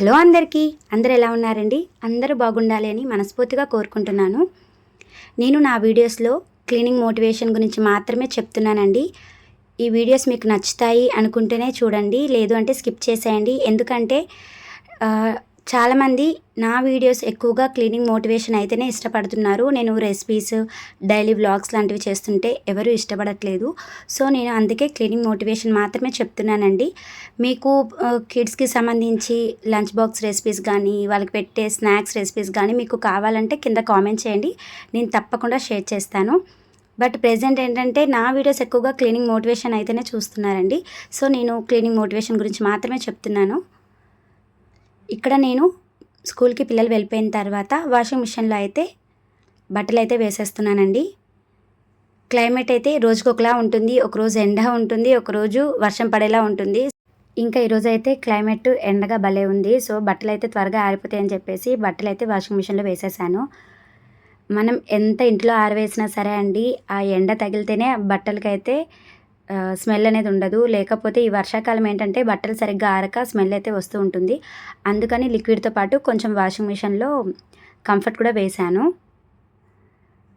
Hello అందరికీ. అందరు ఎలా ఉన్నారండి? అందరూ బాగుండాలి అని మనస్ఫూర్తిగా కోరుకుంటున్నాను. నేను నా వీడియోస్లో క్లీనింగ్ మోటివేషన్ గురించి మాత్రమే చెప్తున్నానండి. ఈ వీడియోస్ మీకు నచ్చుతాయి అనుకుంటేనే చూడండి. లేదు అంటే స్కిప్ చేసేయండి. ఎందుకంటే చాలామంది నా వీడియోస్ ఎక్కువగా క్లీనింగ్ మోటివేషన్ అయితేనే ఇష్టపడుతున్నారు. నేను రెసిపీస్ డైలీ వ్లాగ్స్ లాంటివి చేస్తుంటే ఎవరు ఇష్టపడట్లేదు. సో నేను అందుకే క్లీనింగ్ మోటివేషన్ మాత్రమే చెప్తున్నానండి. మీకు కిడ్స్కి సంబంధించి లంచ్ బాక్స్ రెసిపీస్ కానీ వాళ్ళకి పెట్టే స్నాక్స్ రెసిపీస్ కానీ మీకు కావాలంటే కింద కామెంట్ చేయండి. నేను తప్పకుండా షేర్ చేస్తాను. బట్ ప్రజెంట్ ఏంటంటే నా వీడియోస్ ఎక్కువగా క్లీనింగ్ మోటివేషన్ అయితేనే చూస్తున్నారండి. సో నేను క్లీనింగ్ మోటివేషన్ గురించి మాత్రమే చెప్తున్నాను. ఇక్కడ నేను స్కూల్కి పిల్లలు వెళ్ళిపోయిన తర్వాత వాషింగ్ మిషన్లో అయితే బట్టలు అయితే వేసేస్తున్నానండి. క్లైమేట్ అయితే రోజుకొకలా ఉంటుంది ఒకరోజు ఎండ ఉంటుంది ఒకరోజు వర్షం పడేలా ఉంటుంది. ఇంకా ఈరోజు అయితే క్లైమేట్ ఎండగా భలే ఉంది. సో బట్టలు అయితే త్వరగా ఆరిపోతాయి అని చెప్పేసి బట్టలు అయితే వాషింగ్ మిషన్లో వేసేసాను. మనం ఎంత ఇంట్లో ఆరవేసినా సరే అండి ఆ ఎండ తగిలితేనే బట్టలకైతే స్మెల్ అనేది ఉండదు. లేకపోతే ఈ వర్షాకాలం ఏంటంటే బట్టలు సరిగ్గా ఆరక స్మెల్ అయితే వస్తూ ఉంటుంది. అందుకని లిక్విడ్తో పాటు కొంచెం వాషింగ్ మిషన్లో కంఫర్ట్ కూడా వేశాను.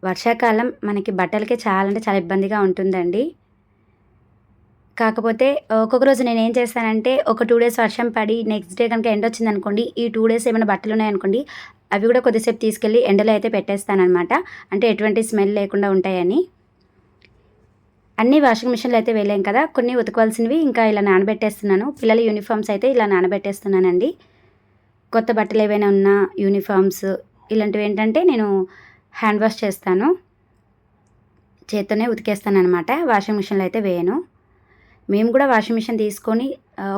వర్షాకాలం మనకి బట్టలకే చాలా అంటే చాలా ఇబ్బందిగా ఉంటుందండి. కాకపోతే ఒక్కొక్క రోజు నేను ఏం చేస్తానంటే ఒక టూ డేస్ వర్షం పడి నెక్స్ట్ డే కనుక ఎండ వచ్చింది అనుకోండి ఈ టూ డేస్ ఏమైనా బట్టలు ఉన్నాయనుకోండి అవి కూడా కొద్దిసేపు తీసుకెళ్ళి ఎండలో అయితే పెట్టేస్తానమాట అంటే ఎటువంటి స్మెల్ లేకుండా ఉంటాయని. అన్ని వాషింగ్ మిషన్లు అయితే వేయలేం కదా. కొన్ని ఉతకవలసినవి ఇంకా ఇలా నానబెట్టేస్తున్నాను. పిల్లల యూనిఫామ్స్ అయితే ఇలా నానబెట్టేస్తున్నానండి. కొత్త బట్టలు ఏవైనా ఉన్నా యూనిఫామ్స్ ఇలాంటివి ఏంటంటే నేను హ్యాండ్ వాష్ చేస్తాను. చేత్తోనే ఉతికేస్తాను అనమాట వాషింగ్ మిషన్లో అయితే వేయను. మేము కూడా వాషింగ్ మిషన్ తీసుకొని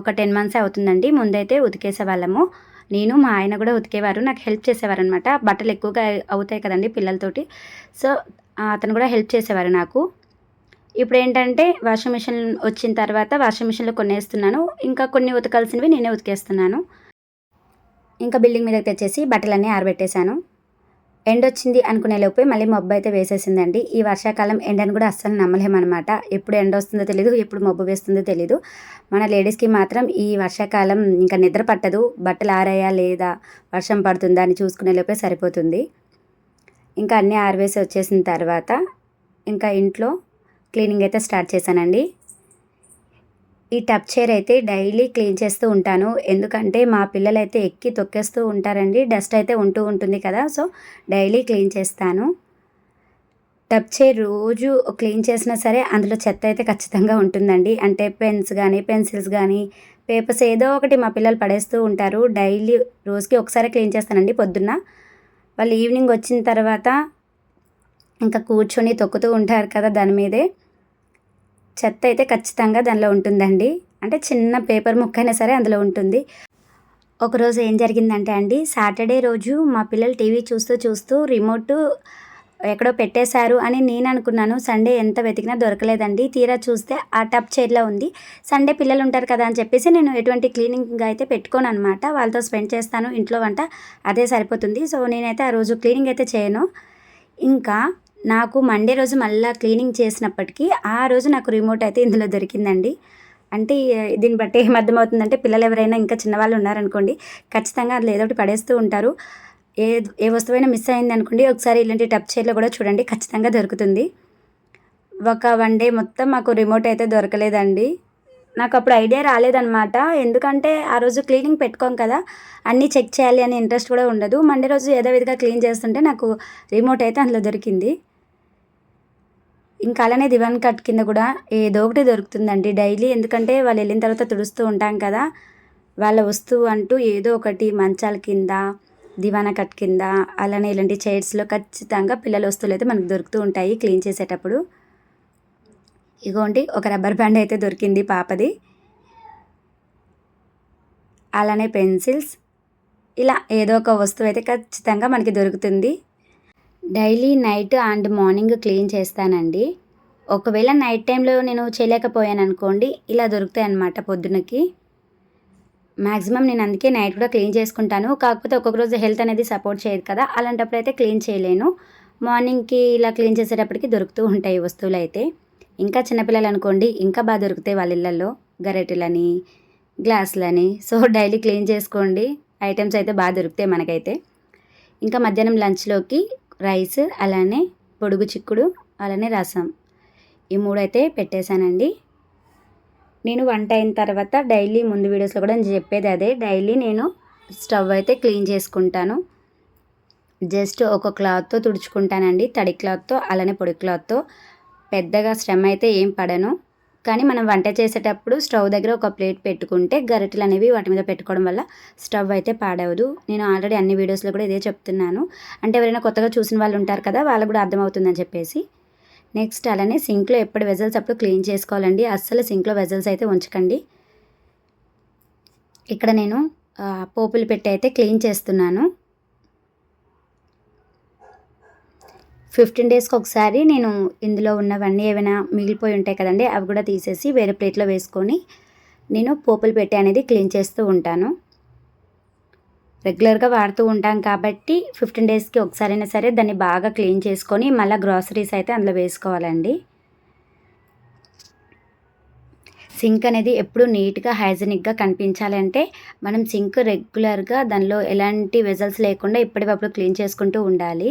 ఒక టెన్ మంత్స్ అవుతుందండి. ముందైతే ఉతికేసే వాళ్ళము. నేను మా ఆయన కూడా ఉతికేవారు. నాకు హెల్ప్ చేసేవారు అనమాట బట్టలు ఎక్కువగా అవుతాయి కదండి పిల్లలతోటి. సో అతను కూడా హెల్ప్ చేసేవారు నాకు. ఇప్పుడు ఏంటంటే వాషింగ్ మిషన్ వచ్చిన తర్వాత వాషింగ్ మిషన్లో కొన్ని వేస్తున్నాను ఇంకా కొన్ని ఉతకాల్సినవి నేనే ఉతికేస్తున్నాను. ఇంకా బిల్డింగ్ మీదకి తెచ్చేసి బట్టలన్నీ ఆరబెట్టేశాను. ఎండ వచ్చింది అనుకునే లోపే మళ్ళీ మబ్బు అయితే వేసేసిందండి. ఈ వర్షాకాలం ఎండను కూడా అస్సలు నమ్మలేమన్నమాట. ఎప్పుడు ఎండ వస్తుందో తెలియదు ఎప్పుడు మబ్బు వేస్తుందో తెలియదు మన లేడీస్కి మాత్రం ఈ వర్షాకాలం ఇంకా నిద్ర పట్టదు. బట్టలు ఆరాయా లేదా వర్షం పడుతుందా అని చూసుకునే లోపే సరిపోతుంది. ఇంకా అన్నీ ఆరవేసి వచ్చేసిన తర్వాత ఇంకా ఇంట్లో క్లీనింగ్ అయితే స్టార్ట్ చేశానండి. ఈ టబ్ చైర్ అయితే డైలీ క్లీన్ చేస్తూ ఉంటాను. ఎందుకంటే మా పిల్లలు అయితే ఎక్కి తొక్కేస్తూ ఉంటారండి. డస్ట్ అయితే ఉంటూ ఉంటుంది కదా సో డైలీ క్లీన్ చేస్తాను. టబ్ చైర్ రోజు క్లీన్ చేసినా సరే అందులో చెత్త అయితే ఖచ్చితంగా ఉంటుందండి. అంటే పెన్స్ కానీ పెన్సిల్స్ కానీ పేపర్స్ ఏదో ఒకటి మా పిల్లలు పడేస్తూ ఉంటారు. డైలీ రోజుకి ఒకసారి క్లీన్ చేస్తానండి పొద్దున్న. వాళ్ళు ఈవినింగ్ వచ్చిన తర్వాత ఇంకా కూర్చొని తొక్కుతూ ఉంటారు కదా దాని మీదే. చెత్త అయితే ఖచ్చితంగా దానిలో ఉంటుందండి. అంటే చిన్న పేపర్ ముక్క అయినా సరే అందులో ఉంటుంది. ఒకరోజు ఏం జరిగిందంటే అండి సాటర్డే రోజు మా పిల్లలు టీవీ చూస్తూ చూస్తూ రిమోట్ ఎక్కడో పెట్టేశారు అని నేను అనుకున్నాను. సండే ఎంత వెతికినా దొరకలేదండి. తీరా చూస్తే ఆ టప్ చైర్లో ఉంది. సండే పిల్లలు ఉంటారు కదా అని చెప్పేసి నేను ఎటువంటి క్లీనింగ్ అయితే పెట్టుకోను అనమాట వాళ్ళతో స్పెండ్ చేస్తాను ఇంట్లో వంట అదే సరిపోతుంది. సో నేనైతే ఆ రోజు క్లీనింగ్ అయితే చేయను. ఇంకా నాకు మండే రోజు మళ్ళీ క్లీనింగ్ చేసినప్పటికీ ఆ రోజు నాకు రిమోట్ అయితే ఇందులో దొరికిందండి. అంటే దీన్ని బట్టి ఏం అర్థమవుతుందంటే పిల్లలు ఎవరైనా ఇంకా చిన్నవాళ్ళు ఉన్నారనుకోండి ఖచ్చితంగా అందులో ఏదో ఒకటి పడేస్తూ ఉంటారు. ఏ ఏ వస్తువైనా మిస్ అయింది అనుకోండి ఒకసారి ఇలాంటి టప్ చైర్లో కూడా చూడండి ఖచ్చితంగా దొరుకుతుంది. ఒక వన్ డే మొత్తం మాకు రిమోట్ అయితే దొరకలేదండి. నాకు అప్పుడు ఐడియా రాలేదనమాట ఎందుకంటే ఆ రోజు క్లీనింగ్ పెట్టుకోం కదా అన్నీ చెక్ చేయాలి అనే ఇంట్రెస్ట్ కూడా ఉండదు. మండే రోజు ఏదో విధంగా క్లీన్ చేస్తుంటే నాకు రిమోట్ అయితే అందులో దొరికింది. ఇంకా అలానే దివాన్ కట్ కింద కూడా ఏదో ఒకటి దొరుకుతుందండి డైలీ. ఎందుకంటే వాళ్ళు వెళ్ళిన తర్వాత తుడుస్తూ ఉంటాం కదా వాళ్ళ వస్తువు అంటూ ఏదో ఒకటి మంచాల కింద దివానా కట్ కింద అలానే ఇలాంటి చైర్స్లో ఖచ్చితంగా పిల్లల వస్తువులు అయితే మనకు దొరుకుతూ ఉంటాయి క్లీన్ చేసేటప్పుడు. ఇగోండి ఒక రబ్బర్ బ్యాండ్ అయితే దొరికింది పాపది. అలానే పెన్సిల్స్ ఇలా ఏదో ఒక వస్తువు అయితే ఖచ్చితంగా మనకి దొరుకుతుంది. Daily night and morning clean చేస్తానండి. ఒకవేళ నైట్ టైంలో నేను చేయలేకపోయాను అనుకోండి ఇలా దొరుకుతాయి అన్నమాట పొద్దునకి. మ్యాక్సిమం నేను అందుకే నైట్ కూడా క్లీన్ చేసుకుంటాను. కాకపోతే ఒక్కొక్క రోజు హెల్త్ అనేది సపోర్ట్ చేయదు కదా అలాంటప్పుడు అయితే క్లీన్ చేయలేను. మార్నింగ్కి ఇలా క్లీన్ చేసేటప్పటికి దొరుకుతూ ఉంటాయి వస్తువులు అయితే ఇంకా చిన్నపిల్లలు అనుకోండి ఇంకా బాగా దొరుకుతాయి వాళ్ళ ఇళ్ళల్లో. గరెటెలని గ్లాసులని. సో డైలీ క్లీన్ చేసుకోండి. ఐటమ్స్ అయితే బాగా దొరుకుతాయి మనకైతే. ఇంకా మధ్యాహ్నం లంచ్లోకి రైస్ అలానే పొడుగు చిక్కుడు అలానే రసం. ఈ మూడు అయితే పెట్టేశానండి. నేను వంట అయిన తర్వాత డైలీ ముందు వీడియోస్లో కూడా నేను చెప్పేది అదే. డైలీ నేను స్టవ్ అయితే క్లీన్ చేసుకుంటాను. జస్ట్ ఒక క్లాత్తో తుడుచుకుంటానండి. తడి క్లాత్తో అలానే పొడి క్లాత్తో. పెద్దగా శ్రమ అయితే ఏం పడను. కానీ మనం వంట చేసేటప్పుడు స్టవ్ దగ్గర ఒక ప్లేట్ పెట్టుకుంటే గరిటెలు అనేవి వాటి మీద పెట్టుకోవడం వల్ల స్టవ్ అయితే పాడవదు. నేను ఆల్రెడీ అన్ని వీడియోస్లో కూడా ఇదే చెప్తున్నాను. అంటే ఎవరైనా కొత్తగా చూసిన వాళ్ళు ఉంటారు కదా వాళ్ళకు కూడా అర్థమవుతుందని చెప్పేసి. నెక్స్ట్ అలానే సింక్లో ఎప్పుడు వెజల్స్ అప్పుడు క్లీన్ చేసుకోవాలండి. అస్సలు సింక్లో వెజల్స్ అయితే ఉంచకండి. ఇక్కడ నేను పోపులు పెట్టి అయితే క్లీన్ చేస్తున్నాను. ఫిఫ్టీన్ డేస్కి ఒకసారి నేను ఇందులో ఉన్నవన్నీ ఏమైనా మిగిలిపోయి ఉంటాయి కదండి అవి కూడా తీసేసి వేరే ప్లేట్లో వేసుకొని నేను పోపులు పెట్టి అనేది క్లీన్ చేస్తూ ఉంటాను. రెగ్యులర్గా వాడుతూ ఉంటాం కాబట్టి ఫిఫ్టీన్ డేస్కి ఒకసారైనా సరే దాన్ని బాగా క్లీన్ చేసుకొని మళ్ళీ గ్రాసరీస్ అయితే అందులో వేసుకోవాలండి. సింక్ అనేది ఎప్పుడు నీట్గా హైజెనిక్గా కనిపించాలంటే మనం సింక్ రెగ్యులర్గా దానిలో ఎలాంటి వెజల్స్ లేకుండా ఇప్పటికప్పుడు క్లీన్ చేసుకుంటూ ఉండాలి.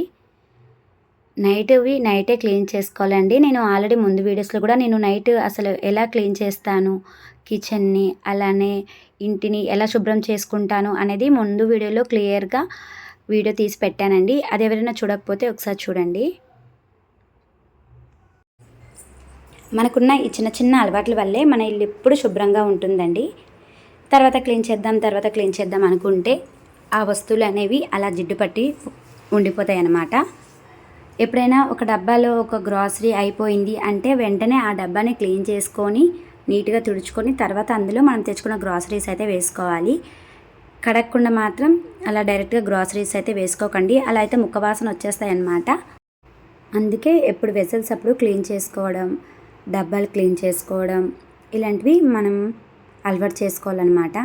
నైట్వి నైటే క్లీన్ చేసుకోవాలండి. నేను ఆల్రెడీ ముందు వీడియోస్లో కూడా నేను నైట్ అసలు ఎలా క్లీన్ చేస్తాను కిచెన్ని అలానే ఇంటిని ఎలా శుభ్రం చేసుకుంటాను అనేది ముందు వీడియోలో క్లియర్గా వీడియో తీసి పెట్టానండి. అది ఎవరైనా చూడకపోతే ఒకసారి చూడండి. మనకున్న ఈ చిన్న చిన్న అలవాట్ల వల్లే మన ఇల్లు ఎప్పుడు శుభ్రంగా ఉంటుందండి. తర్వాత క్లీన్ చేద్దాం తర్వాత క్లీన్ చేద్దాం అనుకుంటే ఆ వస్తువులు అనేవి అలా జిడ్డు పట్టి ఉండిపోతాయి అన్నమాట ఎప్పుడైనా ఒక డబ్బాలో ఒక గ్రాసరీ అయిపోయింది అంటే వెంటనే ఆ డబ్బాని క్లీన్ చేసుకొని నీట్గా తుడుచుకొని తర్వాత అందులో మనం తెచ్చుకున్న గ్రాసరీస్ అయితే వేసుకోవాలి. కడగకుండా మాత్రం అలా డైరెక్ట్గా గ్రాసరీస్ అయితే వేసుకోకండి. అలా అయితే ముక్క వాసన వచ్చేస్తాయి అన్నమాట. అందుకే ఎప్పుడు వెసల్స్ అప్పుడు క్లీన్ చేసుకోవడం డబ్బాలు క్లీన్ చేసుకోవడం ఇలాంటివి మనం అలవాటు చేసుకోవాలన్నమాట.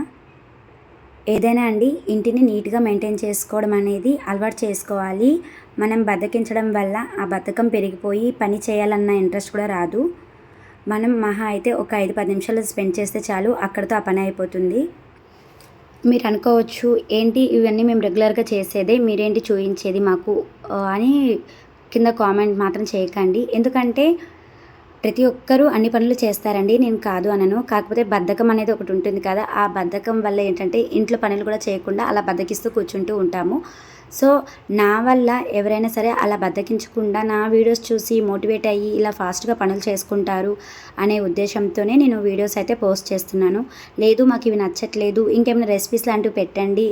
ఏదైనా అండి ఇంటిని నీట్గా మెయింటైన్ చేసుకోవడం అనేది అలవాటు చేసుకోవాలి. మనం బద్దకించడం వల్ల ఆ బద్ధకం పెరిగిపోయి పని చేయాలన్న ఇంట్రెస్ట్ కూడా రాదు. మనం మహా అయితే ఒక ఐదు పది నిమిషాలు స్పెండ్ చేస్తే చాలు అక్కడితో ఆ పని అయిపోతుంది. మీరు అనుకోవచ్చు ఏంటి ఇవన్నీ మేము రెగ్యులర్గా చేసేదే మీరేంటి చూపించేది మాకు? అని కింద కామెంట్ మాత్రం చేయకండి. ఎందుకంటే ప్రతి ఒక్కరూ అన్ని పనులు చేస్తారండి. నేను కాదు అనను. కాకపోతే బద్ధకం అనేది ఒకటి ఉంటుంది కదా ఆ బద్ధకం వల్ల ఏంటంటే ఇంట్లో పనులు కూడా చేయకుండా అలా బద్దకిస్తూ కూర్చుంటూ ఉంటాము. సో నా వల్ల ఎవరైనా సరే అలా బద్దకించకుండా నా వీడియోస్ చూసి మోటివేట్ అయ్యి ఇలా ఫాస్ట్గా పనులు చేసుకుంటారు అనే ఉద్దేశంతోనే నేను వీడియోస్ అయితే పోస్ట్ చేస్తున్నాను. లేదు మాకు ఇవి నచ్చట్లేదు ఇంకేమైనా రెసిపీస్ లాంటివి పెట్టండి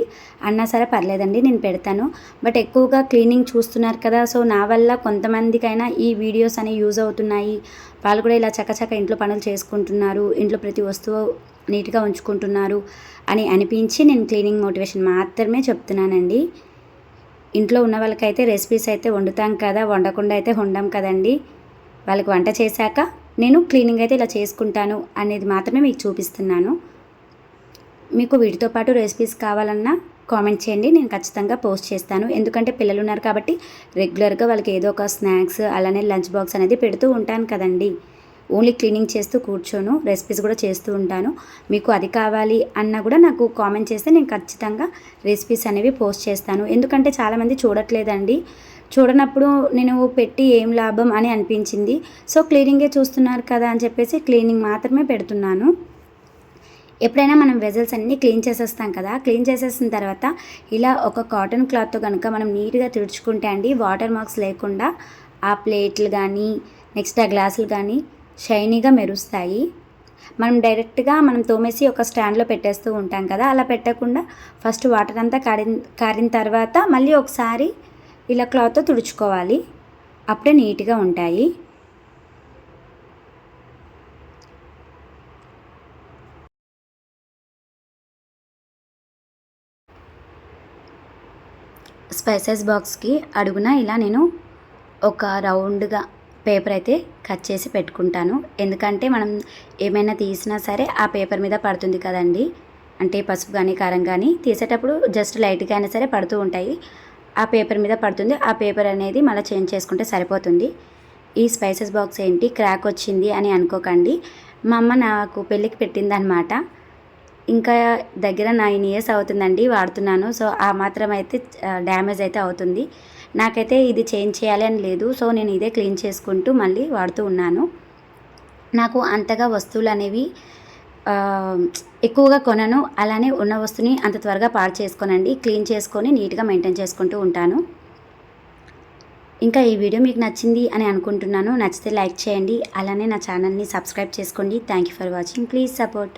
అన్నా సరే పర్లేదండి నేను పెడతాను. బట్ ఎక్కువగా క్లీనింగ్ చూస్తున్నారు కదా సో నా వల్ల కొంతమందికైనా ఈ వీడియోస్ అనేవి యూజ్ అవుతున్నాయి. వాళ్ళు కూడా ఇలా చక్కచక్క ఇంట్లో పనులు చేసుకుంటున్నారు ఇంట్లో ప్రతి వస్తువు నీట్గా ఉంచుకుంటున్నారు అని అనిపించి నేను క్లీనింగ్ మోటివేషన్ మాత్రమే చెప్తున్నానండి. ఇంట్లో ఉన్న వాళ్ళకైతే రెసిపీస్ అయితే వండుతాం కదా వండకుండా అయితే వండం కదండి. వాళ్ళకి వంట చేశాక నేను క్లీనింగ్ అయితే ఇలా చేసుకుంటాను అనేది మాత్రమే మీకు చూపిస్తున్నాను. మీకు వీటితో పాటు రెసిపీస్ కావాలన్నా కామెంట్ చేయండి. నేను ఖచ్చితంగా పోస్ట్ చేస్తాను. ఎందుకంటే పిల్లలు ఉన్నారు కాబట్టి రెగ్యులర్గా వాళ్ళకి ఏదో ఒక స్నాక్స్ అలానే లంచ్ బాక్స్ అనేది పెడుతూ ఉంటాను కదండి. ఓన్లీ క్లీనింగ్ చేస్తూ కూర్చోను. రెసిపీస్ కూడా చేస్తూ ఉంటాను. మీకు అది కావాలి అన్న కూడా నాకు కామెంట్ చేస్తే నేను ఖచ్చితంగా రెసిపీస్ అనేవి పోస్ట్ చేస్తాను. ఎందుకంటే చాలామంది చూడట్లేదండి. చూడనప్పుడు నేను పెట్టి ఏం లాభం అని అనిపించింది. సో క్లీనింగే చూస్తున్నారు కదా అని చెప్పేసి క్లీనింగ్ మాత్రమే పెడుతున్నాను. ఎప్పుడైనా మనం వెజల్స్ అన్నీ క్లీన్ చేసేస్తాం కదా క్లీన్ చేసేసిన తర్వాత ఇలా ఒక కాటన్ క్లాత్తో కనుక మనం నీట్గా తుడుచుకుంటే అండి వాటర్ మార్క్స్ లేకుండా ఆ ప్లేట్లు కానీ నెక్స్ట్ ఆ గ్లాసులు కానీ షైనీగా మెరుస్తాయి. మనం డైరెక్ట్గా మనం తోమేసి ఒక స్టాండ్లో పెట్టేస్తూ ఉంటాం కదా అలా పెట్టకుండా ఫస్ట్ వాటర్ అంతా కారిన కారిన తర్వాత మళ్ళీ ఒకసారి ఇలా క్లాత్తో తుడుచుకోవాలి. అప్పుడే నీట్గా ఉంటాయి. స్పైసెస్ బాక్స్కి అడుగున ఇలా నేను ఒక రౌండ్గా పేపర్ అయితే కట్ చేసి పెట్టుకుంటాను. ఎందుకంటే మనం ఏమైనా తీసినా సరే ఆ పేపర్ మీద పడుతుంది కదండి. అంటే పసుపు కానీ కారం కానీ తీసేటప్పుడు జస్ట్ లైట్గా అయినా సరే పడుతూ ఉంటాయి. ఆ పేపర్ మీద పడుతుంది. ఆ పేపర్ అనేది మళ్ళీ చేంజ్ చేసుకుంటే సరిపోతుంది. ఈ స్పైసెస్ బాక్స్ ఏంటి? క్రాక్ వచ్చింది అని అనుకోకండి. మా అమ్మ నాకు పెళ్ళికి పెట్టిందనమాట ఇంకా దగ్గర నైన్ ఇయర్స్ అవుతుందండి వాడుతున్నాను. సో ఆ మాత్రం అయితే డ్యామేజ్ అయితే అవుతుంది. నాకైతే ఇది చేంజ్ చేయాలి అని లేదు. సో నేను ఇదే క్లీన్ చేసుకుంటూ మళ్ళీ వాడుతూ ఉన్నాను. నాకు అంతగా వస్తువులు అనేవి ఎక్కువగా కొనను. అలానే ఉన్న వస్తువుని అంత త్వరగా పాడు చేసుకోనండి. క్లీన్ చేసుకొని నీట్గా మెయింటైన్ చేసుకుంటూ ఉంటాను. ఇంకా ఈ వీడియో మీకు నచ్చింది అని అనుకుంటున్నాను. నచ్చితే లైక్ చేయండి. అలానే నా ఛానల్ని సబ్స్క్రైబ్ చేసుకోండి. Thank you for watching please support